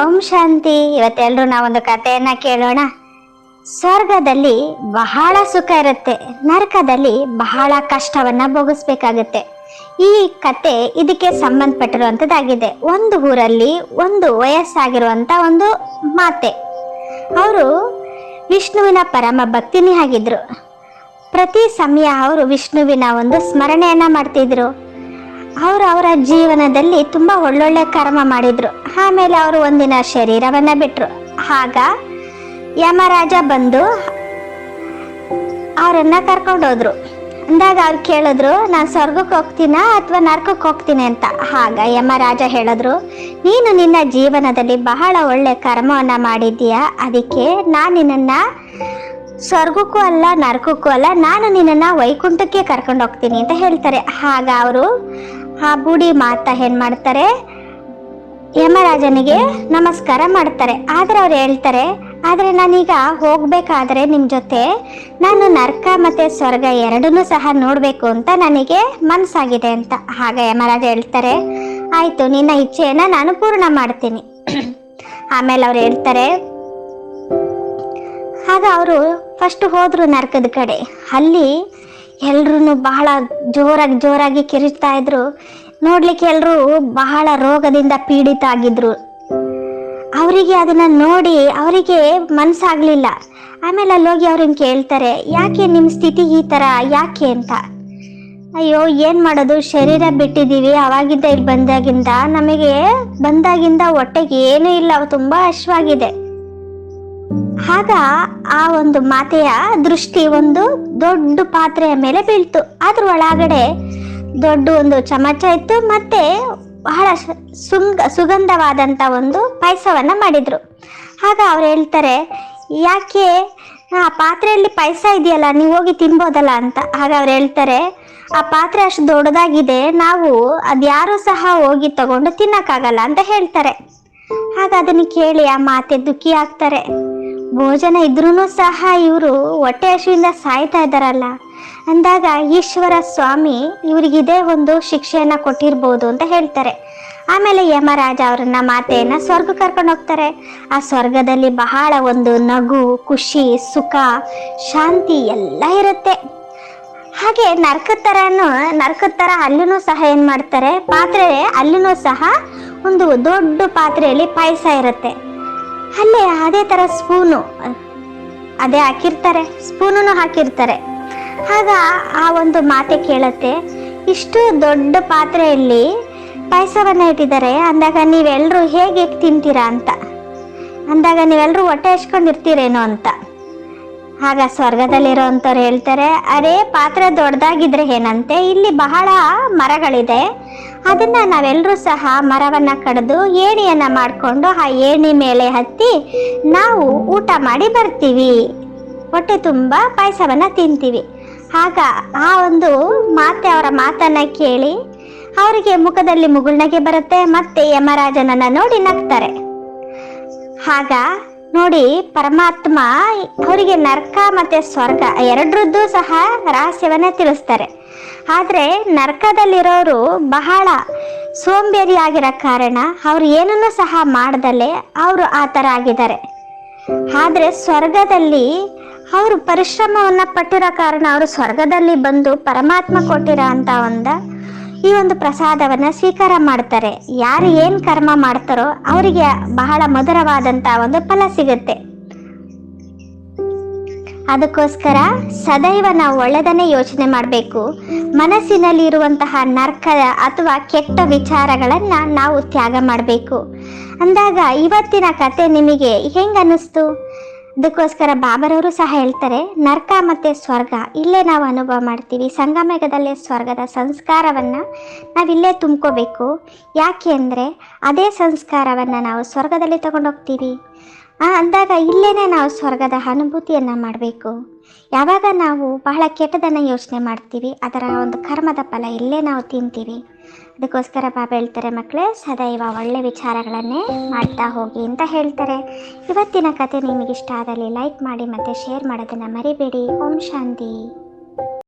ಓಂ ಶಾಂತಿ. ಇವತ್ತೆಲ್ಲರೂ ನಾವೊಂದು ಕಥೆಯನ್ನ ಕೇಳೋಣ. ಸ್ವರ್ಗದಲ್ಲಿ ಬಹಳ ಸುಖ ಇರುತ್ತೆ. ನರಕದಲ್ಲಿ ಬಹಳ ಕಷ್ಟವನ್ನ ಭೋಗಿಸ್ಬೇಕಾಗುತ್ತೆ. ಈ ಕತೆ ಇದಕ್ಕೆ ಸಂಬಂಧಪಟ್ಟಿರುವಂಥದ್ದಾಗಿದೆ ಒಂದು ಊರಲ್ಲಿ ಒಂದು ವಯಸ್ಸಾಗಿರುವಂತ ಒಂದು ಮಾತೆ. ಅವರು ವಿಷ್ಣುವಿನ ಪರಮ ಭಕ್ತಿನಿ ಆಗಿದ್ರು ಪ್ರತಿ ಸಮಯ ಅವರು ವಿಷ್ಣುವಿನ ಒಂದು ಸ್ಮರಣೆಯನ್ನ ಮಾಡ್ತಿದ್ರು. ಅವರು ಅವರ ಜೀವನದಲ್ಲಿ ತುಂಬಾ ಒಳ್ಳೊಳ್ಳೆ ಕರ್ಮ ಮಾಡಿದ್ರು. ಆಮೇಲೆ ಅವರು ಒಂದಿನ ಶರೀರವನ್ನ ಬಿಟ್ರು. ಆಗ ಯಮರಾಜ ಬಂದು ಅವರನ್ನ ಕರ್ಕೊಂಡೋದ್ರು ಅಂದಾಗ ಅವ್ರು ಕೇಳಿದ್ರು, ನಾನು ಸ್ವರ್ಗಕ್ಕೆ ಹೋಗ್ತೀನ ಅಥವಾ ನರ್ಕಕ್ಕೆ ಹೋಗ್ತೀನಿ ಅಂತ? ಆಗ ಯಮರಾಜ ಹೇಳಿದ್ರು, ನೀನು ನಿನ್ನ ಜೀವನದಲ್ಲಿ ಬಹಳ ಒಳ್ಳೆ ಕರ್ಮವನ್ನ ಮಾಡಿದ್ಯಾ ಅದಕ್ಕೆ ನಾನು ನಿನ್ನನ್ನ ಸ್ವರ್ಗಕ್ಕೂ ಅಲ್ಲ, ನರಕಕ್ಕೂ ಅಲ್ಲ, ನಾನು ನಿನ್ನನ್ನ ವೈಕುಂಠಕ್ಕೆ ಕರ್ಕೊಂಡು ಹೋಗ್ತೀನಿ ಅಂತ ಹೇಳ್ತಾರೆ. ಹಾಗ ಅವರು ಆ ಬುಡಿ ಮಾತ ಏನು ಮಾಡ್ತಾರೆ? ಯಮರಾಜನಿಗೆ ನಮಸ್ಕಾರ ಮಾಡ್ತಾರೆ. ಆದ್ರೆ ಅವ್ರು ಹೇಳ್ತಾರೆ, ಆದ್ರೆ ನಾನೀಗ ಹೋಗಬೇಕಾದ್ರೆ ನಿಮ್ಮ ಜೊತೆ ನಾನು ನರ್ಕ ಮತ್ತೆ ಸ್ವರ್ಗ ಎರಡನ್ನೂ ಸಹ ನೋಡಬೇಕು ಅಂತ ನನಗೆ ಮನಸ್ಸಾಗಿದೆ ಅಂತ. ಹಾಗ ಯಮರಾಜ ಹೇಳ್ತಾರೆ, ಆಯ್ತು, ನಿನ್ನ ಇಚ್ಛೆಯನ್ನ ನಾನು ಪೂರ್ಣ ಮಾಡ್ತೀನಿ. ಆಮೇಲೆ ಅವ್ರು ಹೇಳ್ತಾರೆ ಆಗ ಅವರು ಫಸ್ಟ್ ಹೋದ್ರು ನರಕದ ಕಡೆ. ಅಲ್ಲಿ ಎಲ್ರೂ ಬಹಳ ಜೋರಾಗಿ ಜೋರಾಗಿ ಕಿರಿಚ್ತಾ ಇದ್ರು. ನೋಡ್ಲಿಕ್ಕೆ ಎಲ್ಲರೂ ಬಹಳ ರೋಗದಿಂದ ಪೀಡಿತ ಆಗಿದ್ರು ಅವರಿಗೆ ಅದನ್ನ ನೋಡಿ ಅವರಿಗೆ ಮನ್ಸಾಗ್ಲಿಲ್ಲ. ಆಮೇಲೆ ಅಲ್ಲಿ ಹೋಗಿ ಅವ್ರನ್ನ ಕೇಳ್ತಾರೆ, ಯಾಕೆ ನಿಮ್ಮ ಸ್ಥಿತಿ ಈ ತರ? ಯಾಕೆ ಅಂತ? ಅಯ್ಯೋ, ಏನು ಮಾಡೋದು? ಶರೀರ ಬಿಟ್ಟಿದೀವಿ. ಅವಾಗಿದ್ದ ಇಲ್ಲಿ ಬಂದಾಗಿಂದ ನಮಗೆ ಬಂದಾಗಿಂದ ಹೊಟ್ಟೆಗೆ ಏನೂ ಇಲ್ಲ. ತುಂಬಾ ಹಶ್ವಾಗಿದೆ. ಆಗ ಆ ಒಂದು ಮಾತೆಯ ದೃಷ್ಟಿ ಒಂದು ದೊಡ್ಡ ಪಾತ್ರೆಯ ಮೇಲೆ ಬೀಳ್ತು. ಅದ್ರ ಒಳಗಡೆ ದೊಡ್ಡ ಒಂದು ಚಮಚ ಇತ್ತು, ಮತ್ತೆ ಬಹಳ ಸುಂಗ, ಸುಗಂಧವಾದಂತ ಒಂದು ಪಾಯಸವನ್ನ ಮಾಡಿದ್ರು. ಆಗ ಅವ್ರು ಹೇಳ್ತಾರೆ, ಯಾಕೆ? ಆ ಪಾತ್ರೆಯಲ್ಲಿ ಪಾಯಸ ಇದೆಯಲ್ಲ, ನೀವು ಹೋಗಿ ತಿನ್ಬೋದಲ್ಲ ಅಂತ. ಆಗ ಅವ್ರು ಹೇಳ್ತಾರೆ, ಆ ಪಾತ್ರೆ ಅಷ್ಟು ದೊಡ್ಡದಾಗಿದೆ, ನಾವು ಅದ್ಯಾರು ಸಹ ಹೋಗಿ ತಗೊಂಡು ತಿನ್ನಕ್ಕಾಗಲ್ಲ ಅಂತ ಹೇಳ್ತಾರೆ. ಆಗ ಅದನ್ನ ಕೇಳಿ ಆ ಮಾತೆ ದುಃಖಿ ಆಗ್ತಾರೆ. ಭೋಜನ ಇದ್ರೂ ಸಹ ಇವರು ಹೊಟ್ಟೆ ಹಸುವಿಂದ ಸಾಯ್ತಾ ಇದ್ದಾರಲ್ಲ. ಅಂದಾಗ ಈಶ್ವರ ಸ್ವಾಮಿ ಇವರಿಗಿದೇ ಒಂದು ಶಿಕ್ಷೆಯನ್ನ ಕೊಟ್ಟಿರ್ಬೋದು ಅಂತ ಹೇಳ್ತಾರೆ. ಆಮೇಲೆ ಯಮರಾಜ ಅವರನ್ನ ಮಾತೆಯನ್ನ ಸ್ವರ್ಗ ಕರ್ಕೊಂಡು ಹೋಗ್ತಾರೆ. ಆ ಸ್ವರ್ಗದಲ್ಲಿ ಬಹಳ ಒಂದು ನಗು, ಖುಷಿ, ಸುಖ, ಶಾಂತಿ ಎಲ್ಲ ಇರುತ್ತೆ. ಹಾಗೆ ನರ್ಕದ ಥರನೂ ನರ್ಕದ ಥರ ಅಲ್ಲೂ ಸಹ ಏನು ಮಾಡ್ತಾರೆ, ಪಾತ್ರೆ ಅಲ್ಲೂ ಸಹ ಒಂದು ದೊಡ್ಡ ಪಾತ್ರೆಯಲ್ಲಿ ಪಾಯಸ ಇರುತ್ತೆ. ಅಲ್ಲೇ, ಅದೇ ಥರ ಸ್ಪೂನು. ಅದೇ ಹಾಕಿರ್ತಾರೆ ಸ್ಪೂನೂ ಹಾಕಿರ್ತಾರೆ. ಆಗ ಆ ಒಂದು ಮಾತೆ ಕೇಳತ್ತೆ, ಇಷ್ಟು ದೊಡ್ಡ ಪಾತ್ರೆಯಲ್ಲಿ ಪಾಯಸವನ್ನು ಇಟ್ಟಿದ್ದಾರೆ, ಅಂದಾಗ ನೀವೆಲ್ಲರೂ ಹೇಗೆ ತಿಂತೀರಾ ಅಂತ. ಅಂದಾಗ ನೀವೆಲ್ಲರೂ ಹೊಟ್ಟೆ ಹಚ್ಕೊಂಡಿರ್ತೀರೇನೋ ಅಂತ. ಆಗ ಸ್ವರ್ಗದಲ್ಲಿರೋಂಥವ್ರು ಹೇಳ್ತಾರೆ, ಅರೇ, ಪಾತ್ರೆ ದೊಡ್ಡದಾಗಿದ್ರೆ ಏನಂತೆ? ಇಲ್ಲಿ ಬಹಳ ಮರಗಳಿದೆ. ಅದನ್ನ ನಾವೆಲ್ಲರೂ ಸಹ ಮರವನ್ನ ಕಡಿದು ಏಣಿಯನ್ನು ಮಾಡಿಕೊಂಡು ಆ ಏಣಿ ಮೇಲೆ ಹತ್ತಿ ನಾವು ಊಟ ಮಾಡಿ ಬರ್ತೀವಿ. ಹೊಟ್ಟೆ ತುಂಬ ಪಾಯಸವನ್ನು ತಿಂತೀವಿ. ಆಗ ಆ ಒಂದು ಮಾತೆ ಅವರ ಮಾತನ್ನ ಕೇಳಿ ಅವರಿಗೆ ಮುಖದಲ್ಲಿ ಮುಗುಳ್ನಗೆ ಬರುತ್ತೆ, ಮತ್ತೆ ಯಮರಾಜನನ್ನ ನೋಡಿ ನಗ್ತಾರೆ. ಆಗ ನೋಡಿ, ಪರಮಾತ್ಮ ಅವರಿಗೆ ನರ್ಕ ಮತ್ತೆ ಸ್ವರ್ಗ, ಎರಡರದ್ದು ಸಹ ರಹಸ್ಯವನ್ನೇ ತಿಳಿಸ್ತಾರೆ. ಆದರೆ ನರ್ಕದಲ್ಲಿರೋರು ಬಹಳ ಸೋಂಬೇರಿ ಆಗಿರೋ ಕಾರಣ ಅವ್ರು ಏನನ್ನೂ ಸಹ ಮಾಡ್ದಲೆ ಅವರು ಆ ಥರ ಆಗಿದ್ದಾರೆ. ಆದರೆ ಸ್ವರ್ಗದಲ್ಲಿ ಅವರು ಪರಿಶ್ರಮವನ್ನು ಪಟ್ಟಿರೋ ಕಾರಣ ಅವರು ಸ್ವರ್ಗದಲ್ಲಿ ಬಂದು ಪರಮಾತ್ಮ ಕೊಟ್ಟಿರೋ ಅಂಥ ಒಂದ ಈ ಒಂದು ಪ್ರಸಾದವನ್ನ ಸ್ವೀಕಾರ ಮಾಡ್ತಾರೆ. ಯಾರು ಏನು ಕರ್ಮ ಮಾಡ್ತಾರೋ ಅವರಿಗೆ ಬಹಳ ಮಧುರವಾದಂಥ ಒಂದು ಫಲ ಸಿಗುತ್ತೆ. ಅದಕ್ಕೋಸ್ಕರ ಸದೈವ ನಾವು ಒಳ್ಳೆದನ್ನೇ ಯೋಚನೆ ಮಾಡಬೇಕು. ಮನಸ್ಸಿನಲ್ಲಿ ಇರುವಂತಹ ನರ್ಕ ಅಥವಾ ಕೆಟ್ಟ ವಿಚಾರಗಳನ್ನ ನಾವು ತ್ಯಾಗ ಮಾಡಬೇಕು. ಅಂದಾಗ ಇವತ್ತಿನ ಕತೆ ನಿಮಗೆ ಹೆಂಗ ಅನ್ನಿಸ್ತು ಅದಕ್ಕೋಸ್ಕರ ಬಾಬರವರು ಸಹ ಹೇಳ್ತಾರೆ, ನರ್ಕ ಮತ್ತೆ ಸ್ವರ್ಗ, ಇಲ್ಲೇ ನಾವು ಅನುಭವ ಮಾಡ್ತೀವಿ. ಸಂಗಮೇಘದಲ್ಲಿ ಸ್ವರ್ಗದ ಸಂಸ್ಕಾರವನ್ನು ನಾವಿಲ್ಲೇ ತುಂಬ್ಕೋಬೇಕು. ಯಾಕೆ ಅಂದರೆ ಅದೇ ಸಂಸ್ಕಾರವನ್ನು ನಾವು ಸ್ವರ್ಗದಲ್ಲಿ ತಗೊಂಡೋಗ್ತೀವಿ. ಅಂದಾಗ ಇಲ್ಲೇ ನಾವು ಸ್ವರ್ಗದ ಅನುಭೂತಿಯನ್ನು ಮಾಡಬೇಕು. ಯಾವಾಗ ನಾವು ಬಹಳ ಕೆಟ್ಟದನ್ನು ಯೋಚನೆ ಮಾಡ್ತೀವಿ, ಅದರ ಒಂದು ಕರ್ಮದ ಫಲ ಇಲ್ಲೇ ನಾವು ತಿಂತೀವಿ. ಅದಕ್ಕೋಸ್ಕರ ಬಾಬಾ ಹೇಳ್ತಾರೆ ಮಕ್ಕಳೇ ಸದೈವ ಒಳ್ಳೆ ವಿಚಾರಗಳನ್ನೇ ಮಾಡ್ತಾ ಹೋಗಿ ಅಂತ ಹೇಳ್ತಾರೆ. ಇವತ್ತಿನ ಕತೆ ನಿಮಗಿಷ್ಟ ಆದಲ್ಲಿ ಲೈಕ್ ಮಾಡಿ ಮತ್ತು ಶೇರ್ ಮಾಡೋದನ್ನು ಮರಿಬೇಡಿ. ಓಂ ಶಾಂತಿ.